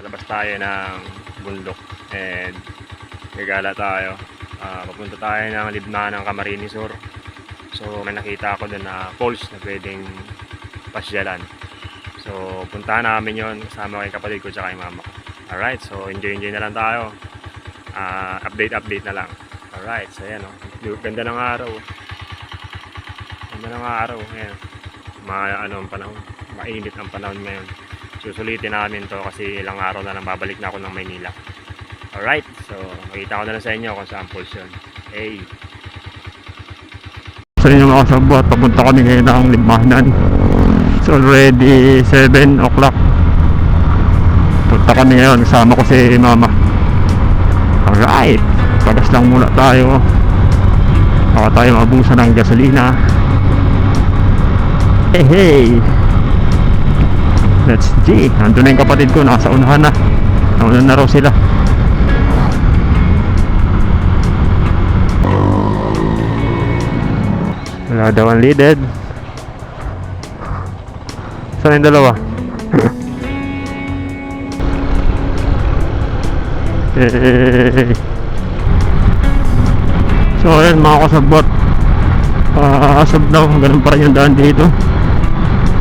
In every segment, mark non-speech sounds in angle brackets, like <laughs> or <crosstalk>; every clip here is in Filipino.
Palabas tayo ng bundok and gagala tayo. Ah, papunta tayo ng libna ng Camarines Sur. So may nakita ako doon na falls na pwedeng pasyalan. So puntahan namin yon kasama kay kapatid ko tsaka kay mama ko. Alright, so enjoy enjoy na lang tayo. Ah, update update na lang. Alright, so ayan oh. Ganda ng araw. Ganda ng araw. Ayan. Mga ano ang panahon. Mainit ang panahon ngayon. Susulitin namin to kasi ilang araw na lang babalik na ako ng Maynila. Alright, so makita ko na lang sa inyo kung saan falls yun. Hey! Sa inyo mga kasabot, papunta kami ngayon ng Limanan. It's already 7 o'clock. Punta kami ngayon, kasama ko si mama. Alright, pagas lang muna tayo. Baka tayo mabusan ng gasolina. Hey hey! Let's G. Nandun na yung kapatid ko, nasa unahan na. Nauna na raw sila. Wala daw ang leaded. Saan yung dalawa? <laughs> So ayun mga kasabot. Ah, as of now, ganun pa rin yung daan dito.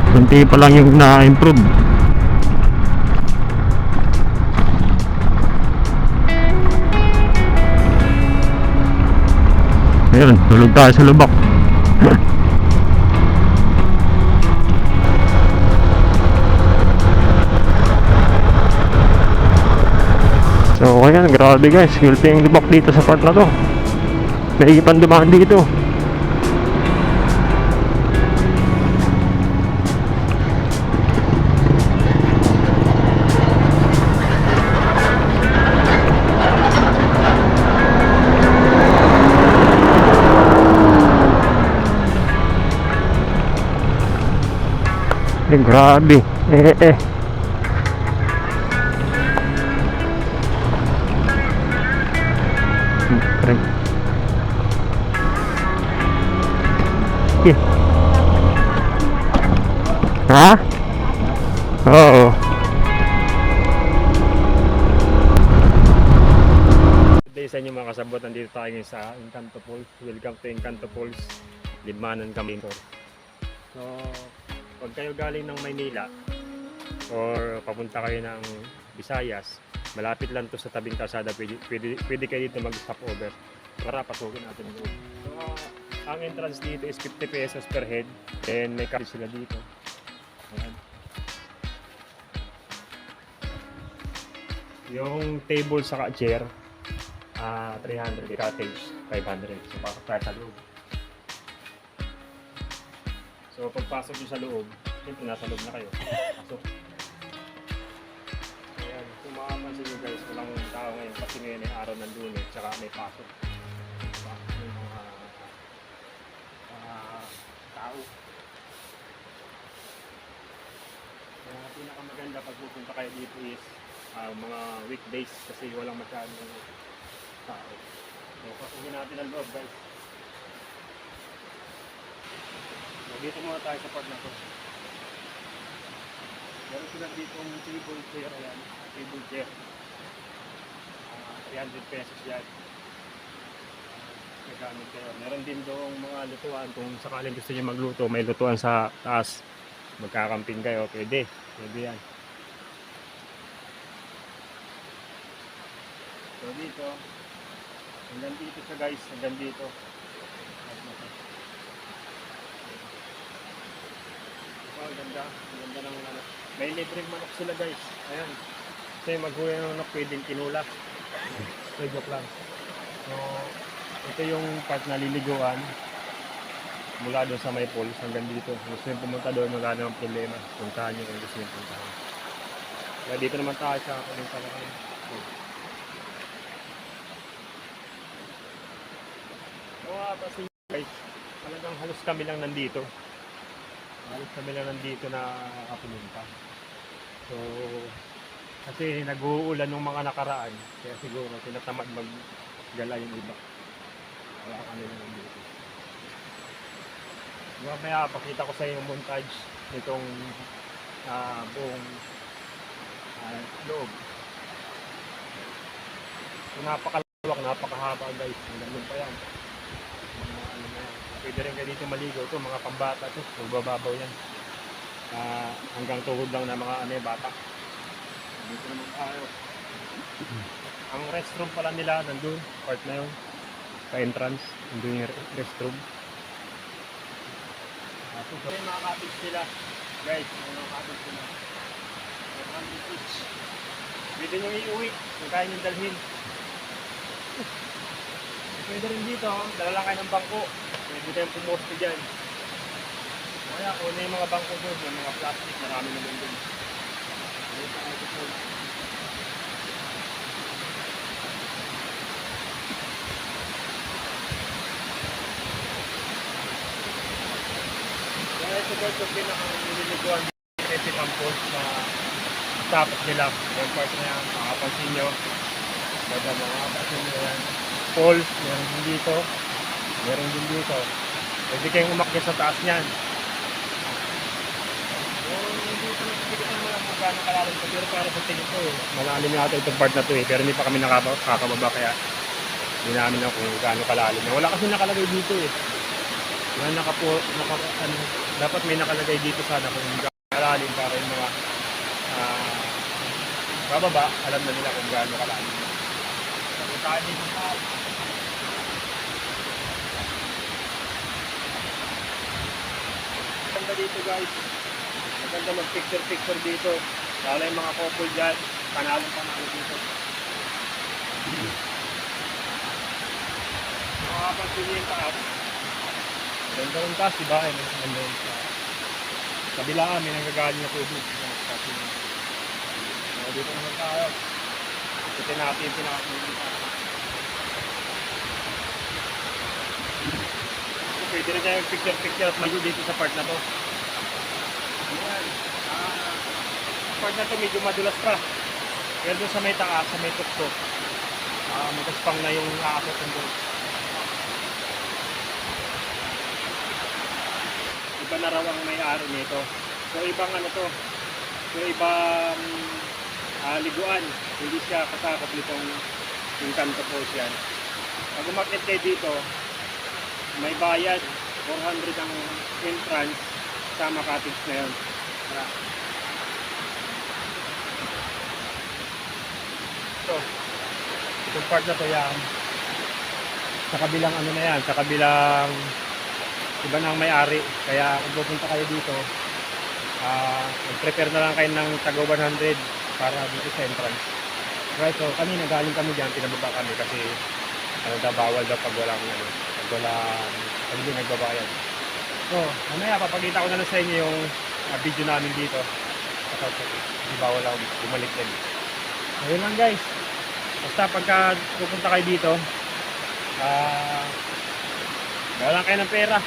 Kunti pa lang yung na-improve. Ayun, tulog tayo sa lubak. <laughs> So ayan, grabe guys, guilty yung lubak dito sa part na to. May ipan dumaan dito. Eh, grabe. Eh, eh. Hmm, Correct. Eh. Ha? Oo. Good day sa inyo mga kasabot. Nandito tayo ngayon sa Encanto Falls. Welcome to Encanto Falls. Limanan kami. So, pag kayo galing ng Maynila or papunta kayo ng Visayas, malapit lang to sa tabing kalsada. Pwede, pwede, pwede kayo dito mag-stop over. Para pasukin natin doon. So, ang entrance dito is 50 pesos per head. And may card sila dito. Ayan. Yung table sa chair, ah 300 cottage 500 so pasok sa loob so pagpasok nyo sa loob siyempre nasa loob na kayo. Pasok. Ayan kung makapansin nyo guys walang tao ngayon. Kasi ngayon ay araw ng lunes tsaka may pasok. Pasok yung mga ah, tao. Kaya ang pinakamaganda pag pupunta kayo dito is ah, mga weekdays kasi walang masyadong tao. So, pasukin natin ang loob, guys. So, dito muna tayo sa part na to. Meron sila dito ang table chair, ayan. Table chair. Ah, 300 pesos yan. Gagamit kayo. Meron din doong mga lutuan. Kung sakaling gusto niyo magluto, may lutuan sa taas. Magkakamping kayo, pwede. Pwede yan. So dito, hanggang dito siya guys, hanggang dito. Oh, ang ganda, ganda ng ano. May libreng manok sila guys. Ayan. Kasi maghuya ng manok pwedeng tinula. So, joke lang. So, ito yung part na liliguan mula doon sa may falls hanggang dito. Gusto nyo pumunta doon, wala namang problema. Puntahan nyo kung gusto nyo puntahan. Kaya dito naman tayo sa Pagkakalan. Oo, kasi guys, talagang halos kami lang nandito. Halos kami lang nandito na kapumunta. So, kasi nag-uulan nung mga nakaraan, kaya siguro tinatamad maggala yung iba. Kaya kami lang nandito. Mamaya, pakita ko sa inyo yung montage nitong ah, buong ah, loob. So, napakalawak, napakahaba guys. Hanggang doon pa yan. Mga ano na yan. Pwede rin kayo dito maligo. Ito, mga pambata to. Magbababaw yan. Ah, hanggang tuhod lang na mga ano, yung bata. Dito naman tayo. Ang restroom pala nila nandun, part na yun. Pa-entrance, nandun yung re- restroom. Tapos, so, yung mga cottage nila. Guys, yung mga cottage nila. 100 each. Pwede nyo iuwi kung kaya nyo dalhin. Pwede rin dito, dala lang kayo ng bangko. Pwede tayong pumoste dyan. Kaya kung ano yung mga bangko doon, yung mga plastic, marami naman doon. Kaya ito guys, yung pinaka-nililiguan dito ang post na tapos nila. Yung part na yan, makapansin nyo. Bada makapansin nyo yan. Poles, meron din dito. Meron din dito. Pwede kayong umakyat sa taas niyan. Malalim yata itong part na to eh. Pero hindi pa kami nakaba- kakababa kaya hindi namin alam kung gaano kalalim. Wala kasi nakalagay dito eh. Wala nakapo, naka, ano, dapat may nakalagay dito sana kung gaano kalalim para yung mga ah, bababa, alam na nila kung gaano kalalim. Tayo dito guys. Maganda mag-picture picture dito. Lalo yung mga couple dyan. Panalong panalo dito. Makakapansin niyo yung taas. Ganda ng taas, diba? Ay, Ganda yung taas. Kabilaan, may nanggagaling na tubig. Dito naman tayo. Ikutin natin yung pinakasunod. Pwede rin tayo picture-picture at mayo dito sa part na to. Ayan. Ah, part na to medyo madulas pa. Pero doon sa may taas, sa may tuktok, ah, magaspang na yung aakot doon. Iba na raw ang may-ari nito. So ibang ano to, so ibang ah, liguan. Hindi siya kasakop nitong yung kanto po yan. Pag umakit kayo dito, may bayad 400 ang entrance sama cottage na yun. Tara. So, itong part na to yan. Sa kabilang ano na yan, sa kabilang iba na ang may-ari. Kaya kung pupunta kayo dito, ah mag-prepare na lang kayo ng tago 100 para dito sa entrance. Right, so kanina galing kami dyan, pinababa kami kasi ano daw, bawal daw pag walang ano, pag walang, pag hindi nagbabayad. So, mamaya papakita ko na lang sa inyo yung ah, video namin dito. At hindi bawal ako bumalik din. Ayun lang guys. Basta pagka pupunta kayo dito, ah, uh, lang kayo ng pera.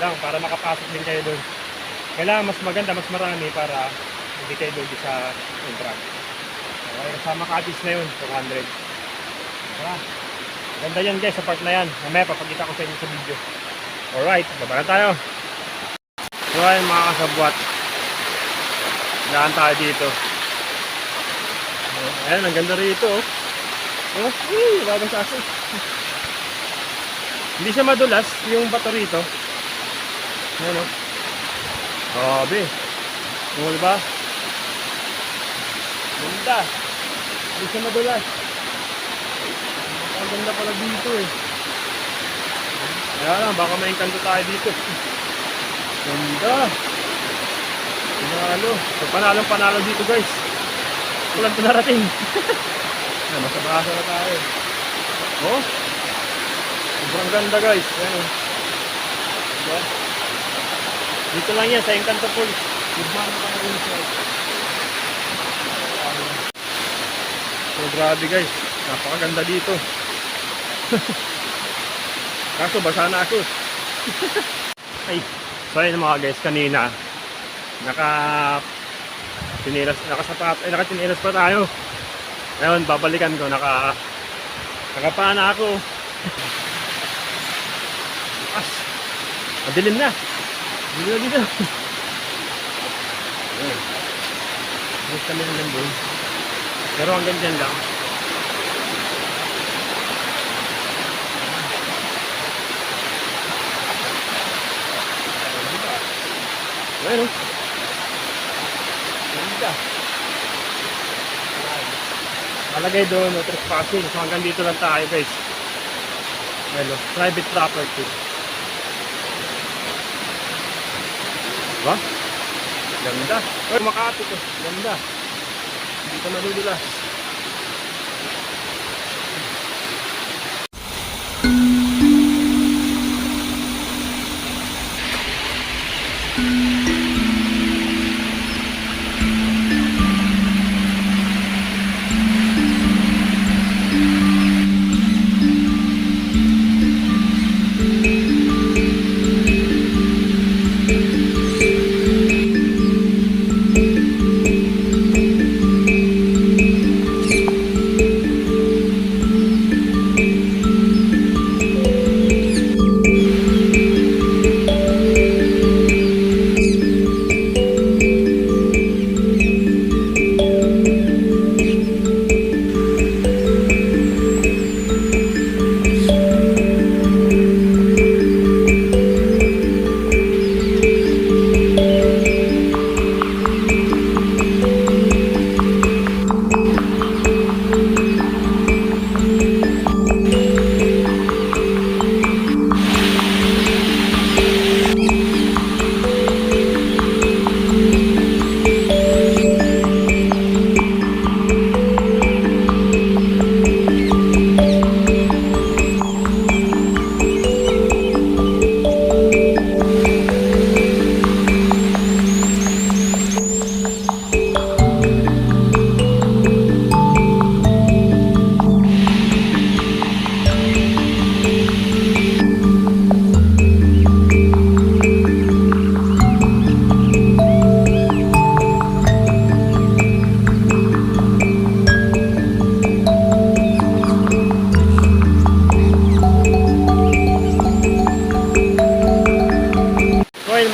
Lang, para makapasok din kayo doon. Kailangan mas maganda, mas marami para kayo doon sa entrance. Okay, kasama cottage na yun, 200. Tara. Ganda yan guys, sa part na yan. Mamaya papakita ko sa inyo sa video. Alright, baba na tayo. So ayun mga kasabwat. Daan tayo dito. Ayan, ang ganda rito. Oh, oh hey, bagong sasa. Hindi siya madulas, yung bato rito. Ayan. Oh. Grabe. Oh, diba? Ganda. Hindi siya madulas. Ang ganda pala dito eh. Kaya lang, baka may kanto tayo dito. Ganda. Panalo. So, panalong panalo dito guys. Walang pinarating. <laughs> Masabasa na tayo. Oh. Sobrang ganda guys. Ayan oh. Diba? Dito lang yan sa Encanto Falls. Gudman na kami rin siya. So grabe guys. Napakaganda dito. Kaso basa na ako. Ay, so ayun mga guys, kanina naka tinilas, nakasapat, ay nakatinilas pa tayo. Ngayon, babalikan ko, naka nakapana ako. As, madilim na. Madilim na dito. Ayun. Gusto kami ng doon. Pero hanggang dyan lang. Bueno. Ganda. Malagay doon, no trespassing. So hanggang dito lang tayo guys. Bueno, private property. Diba? Ganda. Uy, Makati to. Ganda. Ka madudulas.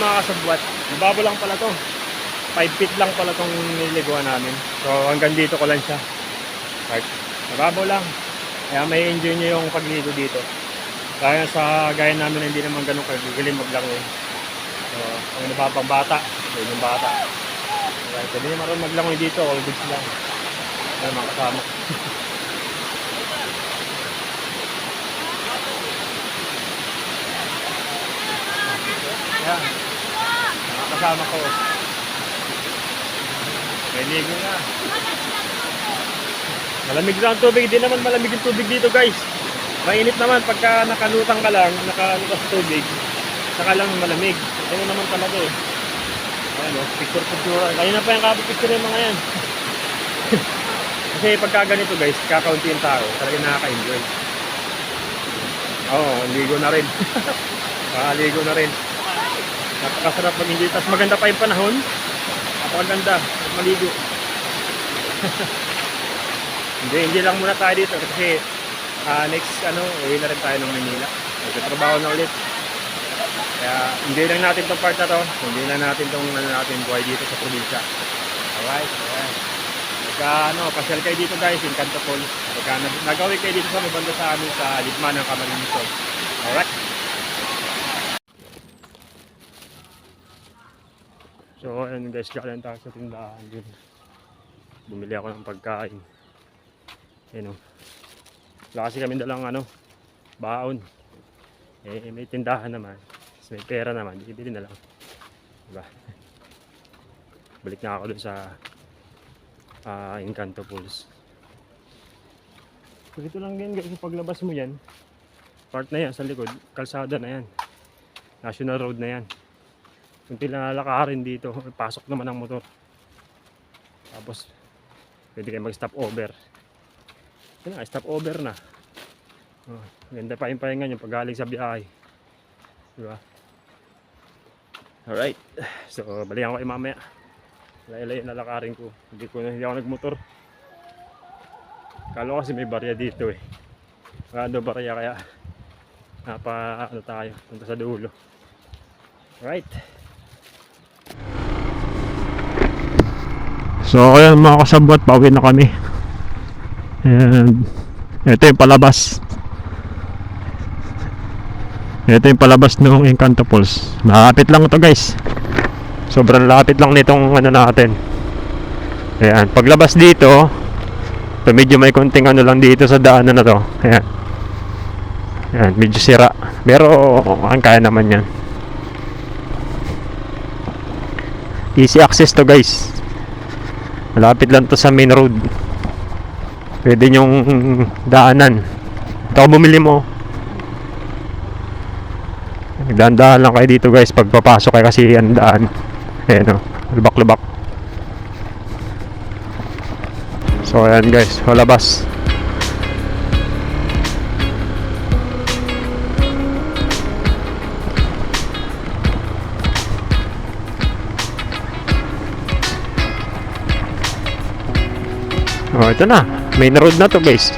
Mga kasabwat, mababaw lang pala to. 5 feet lang pala tong niliguan namin. So hanggang dito ko lang siya. Right. Mababaw lang. Kaya may enjoy nyo yung pagligo dito. Kaya sa gaya namin hindi naman ganun kagigilim maglangoy. So ang nababang bata, yun yung bata. Right. Hindi naman rin maglangoy dito, all goods lang. Ayun mga kasama. <laughs> Ayan. Kasama ko. May na. Malamig lang ang tubig. Hindi naman malamig yung tubig dito guys. Mainit naman pagka nakalutang ka lang, nakalutas tubig. Saka lang malamig. Ganyan naman talaga eh. Ayan o, picture picture. Kaya na pa yung kapit picture yung mga yan. <laughs> Kasi pagka ganito guys, kakaunti yung tao. Talagang nakaka-enjoy. Oo, oh, ligo na rin. <laughs> Makaligo na rin. Napakasarap mag-enjoy. Tapos maganda pa yung panahon. Napakaganda. At maligo. <laughs> hindi, hindi lang muna tayo dito kasi ah, next ano, uwi na rin tayo ng Manila. Magtatrabaho na ulit. Kaya hindi lang natin tong part na to. Hindi lang natin tong ano natin buhay dito sa probinsya. Alright, alright. Pagka ano, pasyal kayo dito guys, in Canto Falls. Pagka nag- nagawi kayo dito sa may banda sa amin sa Ligma ng Camarines Falls. Alright. So, ayun guys, galing tayo sa tindahan din. Bumili ako ng pagkain. Ayun o. Wala kasi kami dalang ano, baon. Eh, may tindahan naman. Tapos may pera naman, bibili na lang. Diba? <laughs> Balik na ako dun sa ah Encanto Falls. So, ito lang yan guys, paglabas mo yan, part na yan sa likod, kalsada na yan. National Road na yan. Kung lalakarin dito, <laughs> pasok naman ang motor. Tapos, pwede kayo mag-stop over. Yan na, stop over na. Oh, ganda pa yung pahinga nyo pag sa biyahe. Diba? Alright. So, balikan ko kayo mamaya. Layo-layo na lakarin ko. Hindi ko na hindi ako nagmotor. Kala ko kasi may barya dito eh. Ano barya kaya napa ano tayo punta sa dulo. Right. So ayan mga kasabot, pauwi na kami. And ito yung palabas. Ito yung palabas ng Encanto Falls. Malapit lang ito guys. Sobrang lapit lang nitong ano natin. Ayan, paglabas dito, ito medyo may konting ano lang dito sa daanan na to. Ayan. Ayan, medyo sira. Pero ang kaya naman yan. Easy access to guys. Malapit lang to sa main road. Pwede nyong daanan. Ito ako bumili mo. Dahan-dahan lang kayo dito guys pag papasok kayo kasi ang daan. Ayan o, lubak-lubak. So ayan guys, palabas. Oh, ito na. Main road na to, guys.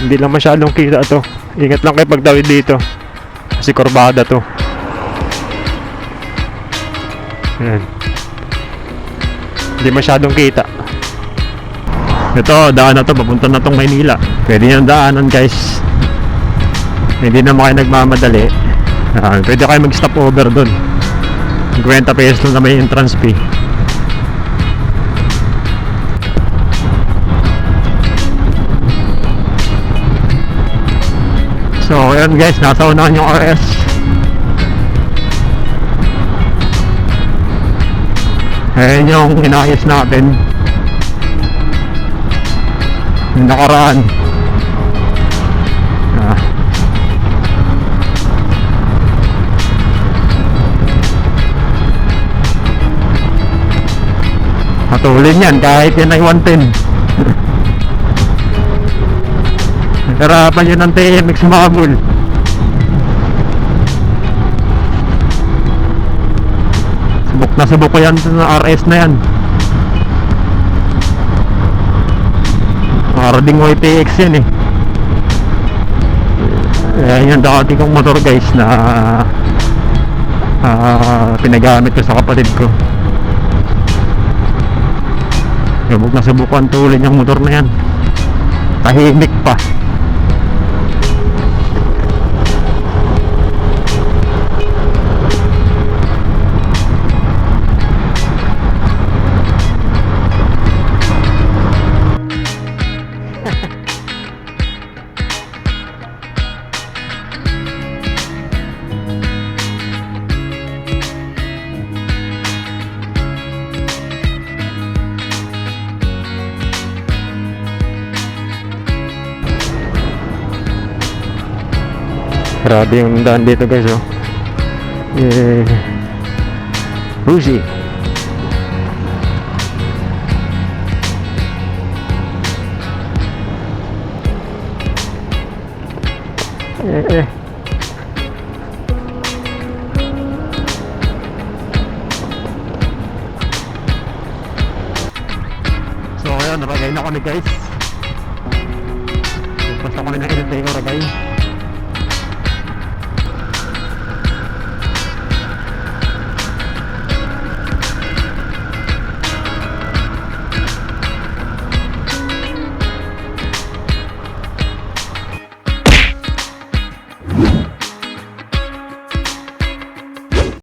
Hindi lang masyadong kita to. Ingat lang kayo pagtawid dito. Kasi kurbada to. Ayan. Hindi masyadong kita. Ito, daan na to. Papunta na tong Maynila. Pwede nyo daanan, guys. Hindi naman kayo nagmamadali. Ah, pwede kayo mag-stop over dun. 50 pesos lang na may entrance fee. So, ayan guys, nasa unahan yung RS. Ayan yung inayos natin. Yung nakaraan. Ah. Matulin yan kahit yan ay 110. <laughs> Nagkarapan yun ng TMX Mabul. Subok na subok ko yan sa RS na yan. Para ding YTX yan eh. Ayan yung dati kong motor guys na ah, pinagamit ko sa kapatid ko. Subok na subok ko ang tulin yung motor na yan. Tahimik pa. Grabe yung daan dito guys oh. Eh, Rusi. Eh, eh. So ayan, nabagay na kami guys. Basta kami na ilang tayo, guys.